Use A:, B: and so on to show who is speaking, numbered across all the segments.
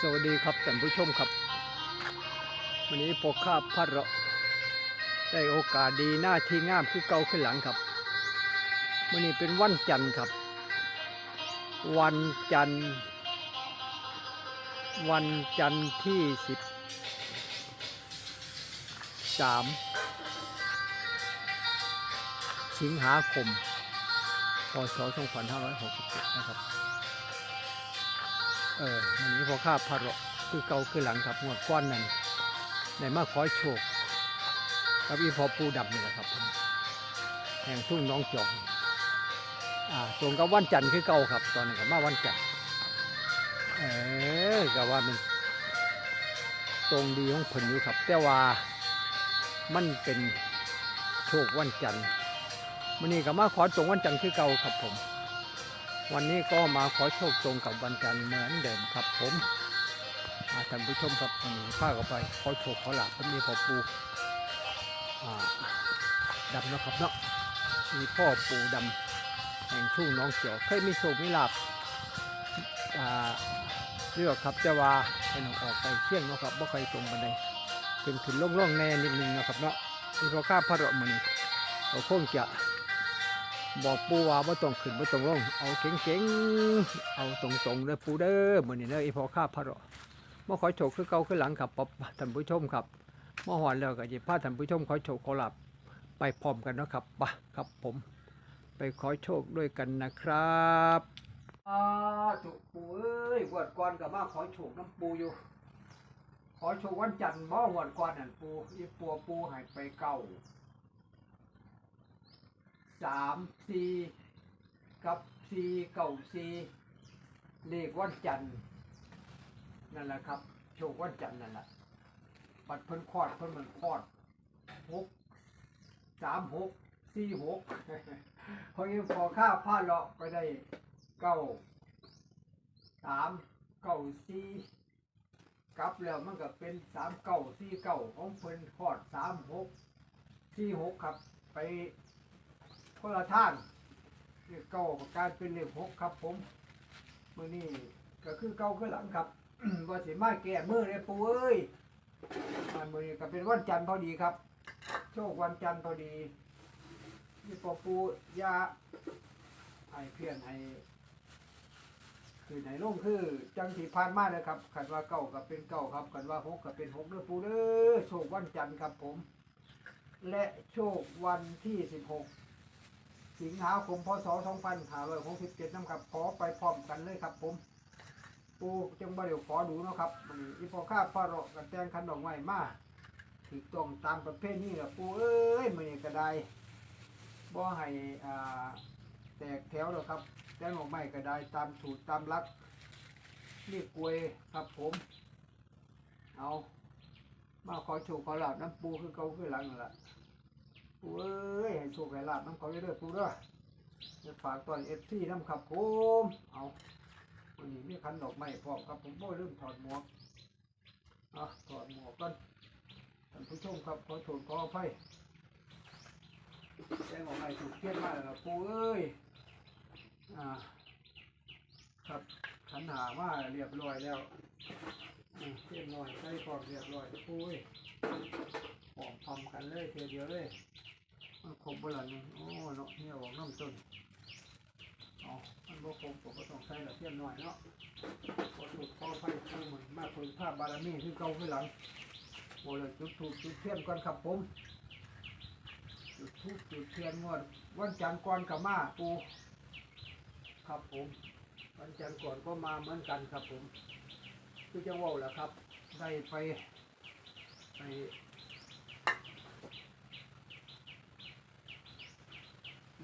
A: สวัสดีครับท่านผู้ชมครับ วันนี้พอข้าพระเราะได้โอกาสดีหน้าที่งามคือเก่าขึ้นหลังครับวันนี้เป็นวันจันทร์ครับ วันจันทร์ วันจันทร์ที่สิบสามสิงหาคมพศ2567นะครับ เออวันนี้พอข้าพระคือเก่าคือหลังครับงวดก้อนนั้นได้มาขอโชคกับอีพอปูดำนี่แหละครับแห่งทุ่งน้องจอกอ่าตรงกับวันจันทร์คือเก่าครับ ตอนนี้กับมาวันจันทร์เออกับว่ามันตรงดีของเพิ่นอยู่ครับ แต่ว่ามันเป็นโชควันจันทร์มันนี้ก็มาขอตรงวันจันทร์คือเก่าครับผม วันนี้ก็มาขอโชคตรงกับวันจันทร์เหมือนเดิมครับผมท่านผู้ชมครับวันนี้ข้าก็ไปขอโชคขอหลับมีพ่อปู่ดำนะครับเนาะมีพ่อปูดำแห่งทุ่งน้องเขียวเคยมีโชคมีลาบเลือกครับแต่ว่าเป็นออกไปเที่ยงนะครับบ่เคยตรงบันไดเป็นขึ้นล่องๆแน่นิดนึงนะครับเนาะมีพ่อข้าพระราะมันเราคงจะ บอกปูว่าบ่ต้องขึ้นบ่ต้องลงเอาเก่งๆ เอาตรงๆเด้อปูเด้อมื้อนี้เด้ออีพอข้าพระราะมาขอโชคคือเก่าคือหลังครับป๊อบท่านผู้ชมครับเมาหอนแล้วก็สิพาท่านผู้ชมขอโชคขอลาบไปพร้อมกันนะครับปะครับผม ไปขอโชคด้วยกันนะครับอาจุปูเอ้ยงวดก่อนก็มาขอโชคน้ำปูอยู่ ขอโชควันจันทร์บ่งวดก่อนนั่นปูอีปัวปูให้ไปเก้า สามสี่กับสี่เก้าสี่เลขวันจันทร์นั่นแหละครับ โชควันจันทร์นั่นแหละบัดเพิ่นคลอดเพิ่นมันคลอดหกสามหกสี่หกเพอยิ่งพอข้าผ้าเลาะไปได้เก้าสามเก้าสี่กลับแล้วมันก็เป็นสามเก้าสี่เก้าของเพิ่นคลอดสามหกสี่หกครับไป คนละท่านเรียกเก้ากับการเป็นเลขหกครับ ผมมื่อนี้ก็คือเก้าขึ้นหลังครับ ว่าสิมาแก่มือเลยปูเอ้ยอ่ามื่อนี้ก็เป็นวันจันทร์พอดีครับ โชควันจันทร์พอดีนี่พอปูยาไอเพียนไอคือไหนลงคือจังที่ผ่านมาเลยครับขันว่าเก้ากับเป็นเก้าครับขันว่าหกกับเป็นหกเด้อปูเด้อโชควันจันทร์ครับผม และโชควันที่สิบหก สิงหาคมพศ2567นำครับขอไปพร้อมกันเลยครับ ผม ปูจังบ่เดี๋ยวขอดูเนาะครับมันอีพอข้าพระเราะกันแตงคันดอกไม้มาถูกต้องตามประเภทนี้แหละปูเอ้ยมันนี่ก็ได้บ่ให้อ่าแตกแถวหรอกครับแตงดอกไม้ก็ได้ตามสูตรตามหลักนี่กลวยครับผม เอา มาขอโชคขอลาบน้ำปูคือเก่าคือหลังนั่นแหละ ปูเอ้ยให้โชคให้ลาบน้ำเขาเรื่อยๆปูเด้อจะฝากตอนเอฟซีน้ำขับผมเอาวันนี้มีคันดอกไม้พร้อมครับผมโบ้เริ่มถอดหมวกอะถอดหมวกกันท่านผู้ชมครับขอโทษขออภัยแจ้งออกไม้ถูกเทียนมากแล้วปูเอ้ยอ่าครับขันหามาเรียบร้อยแล้วเทียนน้อยใส่พร้อมเรียบร้อยปูเอ้ยพร้อมพร้อมกันเลยเทียวเดียวเลย มันครบเวลานี่โอ้เนาะเนี่ยบอกน้ำต้นเอมันบ่ครบผมก็ต้องใส่ละเทียมหน่อยเนาะพอถูกพอไฟฟูมันมาคุยภาพบารมีที่เก่าขึ้นหลังโอ้เลยจุดถูกจุดเทียมก่อนครับผมจุดทูบจุดเทียนงวดวันจันทร์ก่อนกับมาปูครับผม วันจันทร์ก่อนก็มาเหมือนกันครับผมคือจะว่าแหละครับ ได้ไปไป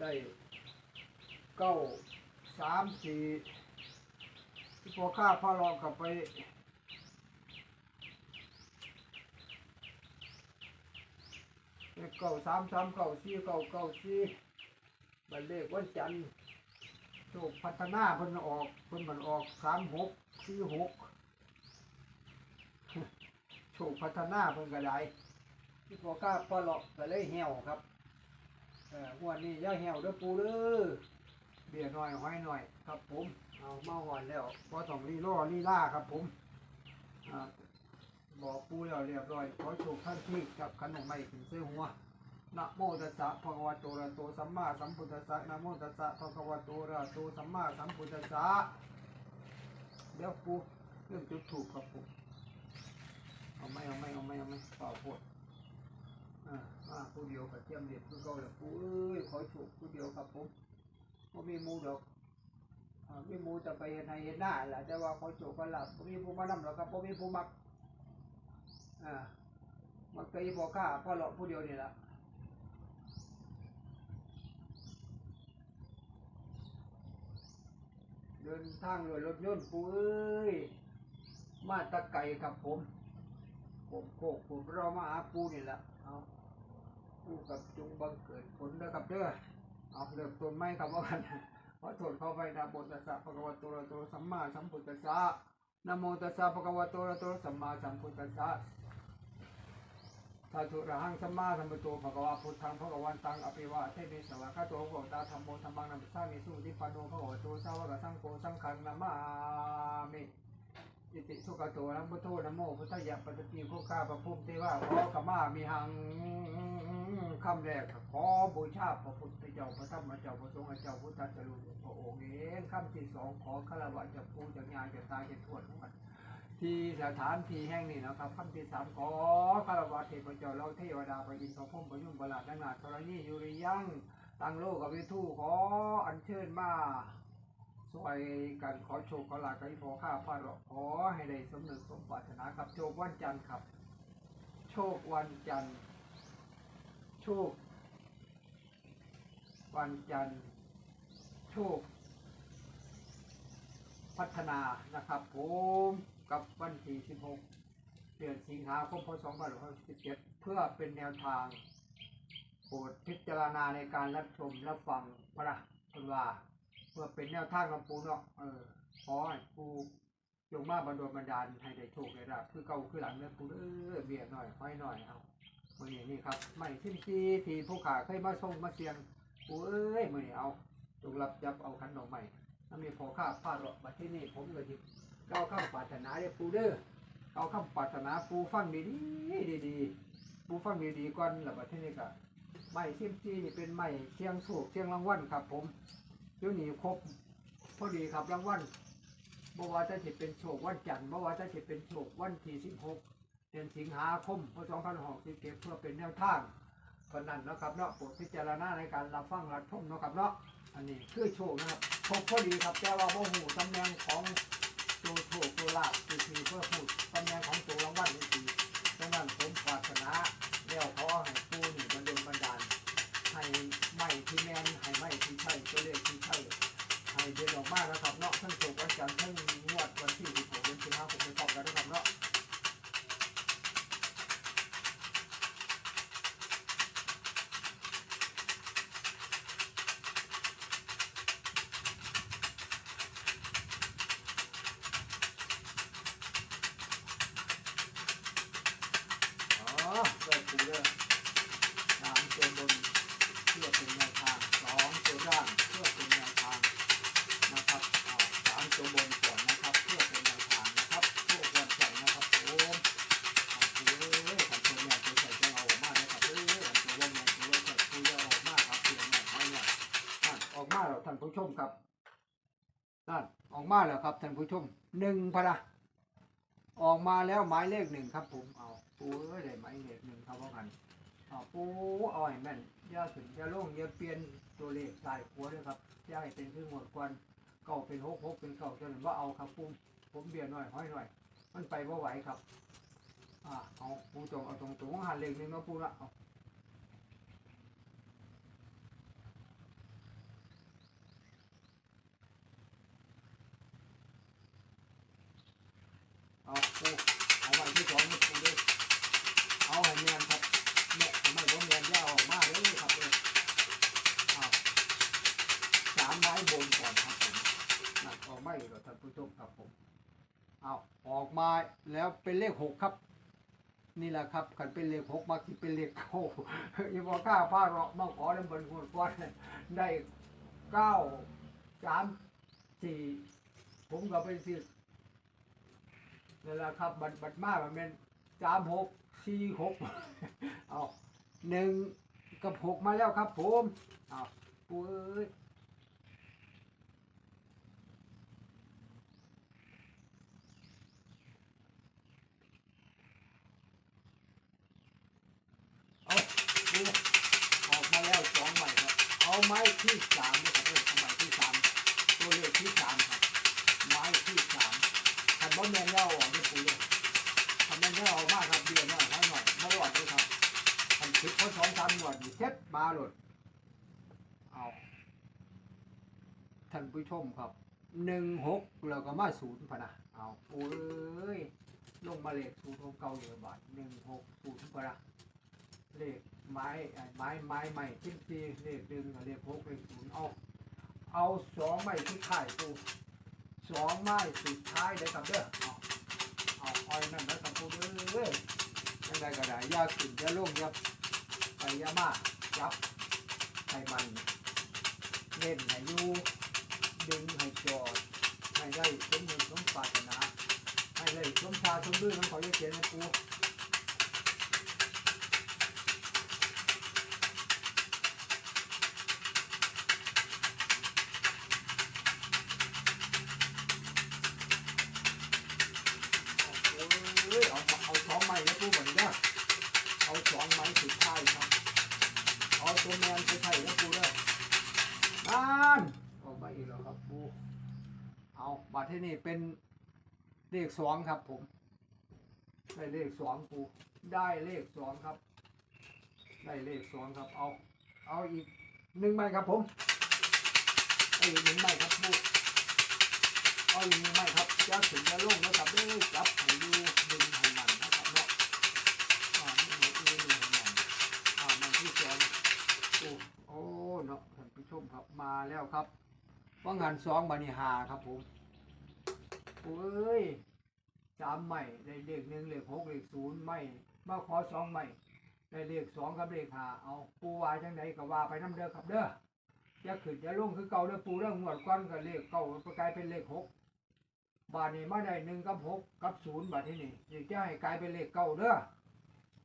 A: ได้เก้าสามสี่ที่พอข้าพาลองกลับไป เก้าสามสามเก้าสี่เก้าเก้าสี่บันเลขวันจันทร์โชคพัฒนาเพิ่นออกเพิ่นมันออกสามหกสี่หกโชคพัฒนาเพิ่นก็ได้ที่พอข้าพาลองก็เลยเหี่ยวครับ เออหัวดนี้ย่าเหี่ยวเด้อปูเด้อเบียร์หน่อยห้อยหน่อย ครับ ผม เอามาหอนแล้วพอต้องรีล่อรีล่าครับผมอ่าบอกปูแล้วเรียบร้อยขอโชคท่านที่กับขนมใหม่ถึงซื้อหัวนะโมตัสสะภะคะวะโตอะระหะโตสัมมาสัมพุทธัสสะนะโมตัสสะภะคะวะโตอะระหะโตสัมมาสัมพุทธัสสะเดี๋ยวปูเรื่องจุดถูกครับปูเอาไหม่เอาไหม่เอาไหม่เอาไหม่เปล่าปวดอ่ามา เดี่ยวเทียมเด็ดคือเก่าแล้วปูเอ้ยขอโชคผู้เดียวครับผมก็มีมูดอกอมีมูจะไปเห็นให้เห็นหน้าแหละแต่ว่าขาโจกกันหลับมีผู้มานำหรอกครับผมมีผู้มักอ่ามักไปบอกข้าพ่อหลอกผู้เดียวนี่แหละเดินทางด้วยรถยนต์ปูเอ้ยมาตะไก่ครับผมผมโคกผมเรามาหาปูนี่แหละ เอาปูกับจงบังเกิดผลนะครับเด้อเอาเริ่มต้นไม้ครับว่ากันขอโทษเข้าไปนะโมตัสสะภะคะวะโตระโตสัมมาสัมพุทธัสสะนะโมตัสสะภะคะวะโตระโตสัมมาสัมพุทธัสสะสาธุระหังสัมมาสัมพุทโธภะคะวะพุทธังภะคะวันตังอภิวาเทมิสวะคาโตภะคะวตาธัมโมธัมมังนัมสสามิสุติปันโนภะคะวะโตสาวกสังโฆสังฆังนามามิอิติสุขโตนะพุทโธนะโมพุทธยะปัจจติโภคาปะพุทธเทวะขอขมามีหัง คำแรกขอบูชาพระพุทธเจ้าพระธรรมเจ้าพระสงฆ์เจ้าพุทธเจรุพระองค์เองคำที่สองขอคารวะจะปูจะงานจะตายจะทวดของหมันที่สถานที่แห่งนี้นะครับคำที่สามขอคารวะเทพเจ้าเราเทวดาพระอินทร์พระพรหมพระยุ่งประหลาดดังนาธรณียุริยังตั้งโลกกับวิทูขออัญเชิญมาสวยกันขอโชคขอลาภกับพอข้าพระขอให้ได้สมนึกสมปรารถนาครับโชควันจันทร์ครับ โชควันจันทร์ ควันจันทร์โชค พัฒนานะครับผมกับวันที่ 16 เดือนสิงหาคมพศ2517เพื่อเป็นแนวทางโปรดพิจารณาในการรับชมรับฟังพระคุณว่า เพื่อเป็นแนวทางลำปูเนาะเออขอให้ปูจงมาบันดลบันดาลให้ได้โชคได้รับคือเก่าคือหลังเนื้อปูเออเบียดหน่อยห้อยหน่อยเอา มือนี้นี่ครับไม่ชิ้นซีทีผู้ขาเคยมาส่งมาเสียงโอ้ยมือนี้เอาจงรับจับเอาขันดอกไม้ถ้ามีพอข้าพลาดหรอกมาที่นี่ผมก็จิเก้าข้ามปรารถนาเด้อปูเด้อเก้าข้ามปรารถนาปูฟังดีดีดีปูฟังดีดีก่อนแล้วมาที่นี่ก็ไม่ชิ้นซีนี่เป็นไม้เชียงสูกเชียงรางวัลครับ ผมเดี๋ยวนี้ครบพอดีครับรางวัลเมื่อวานจะจิเป็นโชควันจันทร์เมื่อวานจะจิเป็นโชควันที่สิบหก เดือนสิงหาคมพศ2567เพื่อเป็นแนวทางเพราะนั้นนะครับเนาะโปรดพิจารณาในการรับฟังรับชมเนาะครับเนาะอันนี้คือโชคนะครับครบพอดีครับแต่ว่าโมหูตำแหน่งของตัวโชคตัวลาภคือคือเพื่อพูดตำแหน่งของตัวรางวัลนี่คือดังนั้นผมปรารถนาแล้วขอให้ผู้นี่บันดลบันดาลให้ไม่ที่แมนให้ไม่ที่ใช่ตัวเลขที่ใช่ให้เดินออกมาแล้วครับเนาะทั้งโชค ออกมาแล้วท่านผู้ชมครับนั่นออกมาแล้วครับท่านผู้ชมหนึ่งพะนะออกมาแล้วหมายเลขหนึ่งครับ ผมเอาปูเอ้ยได้หมายเลขหนึ่งครับว่ากันเอาปูเอาให้แม่นอย่าถึงอย่าลงอย่าเปลี่ยนตัวเลขสายหัวด้วยครับอย่าให้เป็นคือหมดควันเก่าเป็นหกหกเป็นเก่าจนว่าเอาครับปูผมเบียร์หน่อยห้อยหน่อย มันไปว่าไหวครับ อ่าเอาปูจงเอาตรงตรงหันเลขหนึ่งเนาปูละเอา เอาออกมาแล้วเป็นเลขหกครับ นี่แหละครับขันเป็นเลขหกมาที่เป็นเลขเก้าอย่าบอก้าพาเราะมาขอน้ำบนคนก้อนได้เก้าสามสี่ผมก็ไปซื้อนั่แหละครับ บัดบัดมามันเป็นสามหกสี่หกเอาหนึ่งกับหกมาแล้วครับ ผมเอาปูเอ้ยเอาปูออกมาแล้วสองใบครับ เอา ไม้ที่สามนะครับเออเอาไม้ที่สามตัวเลขที่สามครับไม้ที่สามคันบ่แมนแล้วออกไม่ปูเลยคันแมนแล้วออกมากครับเดือนหน่อยให้หน่อยไม่หลอดเลยครับคันคิดเขาสองสามหนวดเซ็ตมาหลดเอาท่านผู้ชมครับหนึ่งหกแล้วก็มาศูนย์พนะเอาโอ้ยลงมาเลขศูนย์ของเก่าอยู่บาทหนึ่งหกศูนย์พนะเลข ไม้ไอ้ไม้ไม้ใหม่ทิ้งซีเลขดึงกับเลขหกเลขศูนย์เอาเอาสองใบที่ข่ายปูสองไม้สุดท้ายเลยครับเด้อเอาเอาอ้อยนั่นนะครับพูดเอ้ยยังไงก็ได้ยาขึ้นยาลงครับไปยามาจับให้มันเล่นให้ยูดึงให้จอดให้ได้สมบูรณ์สมปรารถนาให้ได้สมชาสมดื้อน้องขอเยอะเขียนนะปู ขสองครับผม ได้เลขสองปูได้เลขสองครับ ได้เลขสองครับ เอา เอาอีกหนึ่งใบครับผมเอาอีกหนึ่งใบครับปูเอาอีกหนึ่งใบครับจะถึงจะลงนะครับเด้อจับให้อยูดึงให้มันนะครับเนาะอ่านี่นี่นี่นี่ให้มันอ่ามันที่สองโอ้โอ้เนาะท่านผู้ชมครับมาแล้วครับว่างานสองบานิหาครับผมโอ้ย สามใหม่ได้เลขหนึ่งเลขหกเลขศูนย์ไม่มาขอสองใหม่ได้เลขสองกับเลขห้าเอาปูว่าจังไดก็ว่าไปน้ำเด้อครับเด้ออย่าขึ้นอย่าลงคือเก่าเด้อปูเรื่องงวดก้อนกับเลขเก่ากลายเป็นเลขหกบาทนี้มาได้หนึ่งกับหกกับศูนย์บาทที่นี่อยากจะให้กลายเป็นเลขเก่าเด้อ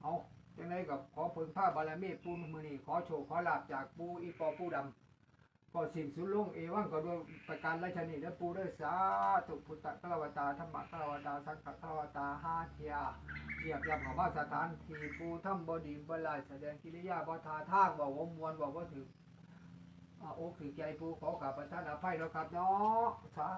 A: เอาจังไดกับขอเพิ่งผ้าบารมีปูมือนี่ขอโชคขอลาบจากปูอีปอปูดำ ก็สิ่งสุดลงเอวังก็ด้วยประการราชนีและปูด้วยสาตุพุทธกลาวตาธรรมกลาวตาสังฆกลาวตาห้าเทียเทียบยำของมาสถานที่ปูถ้ำบดีบลายแสดงกิริยาบทาทากบอกว่ามวลบอกว่าถึงอาอกถือใจปูขอขับประทานอภัยแล้วครับเนาะสา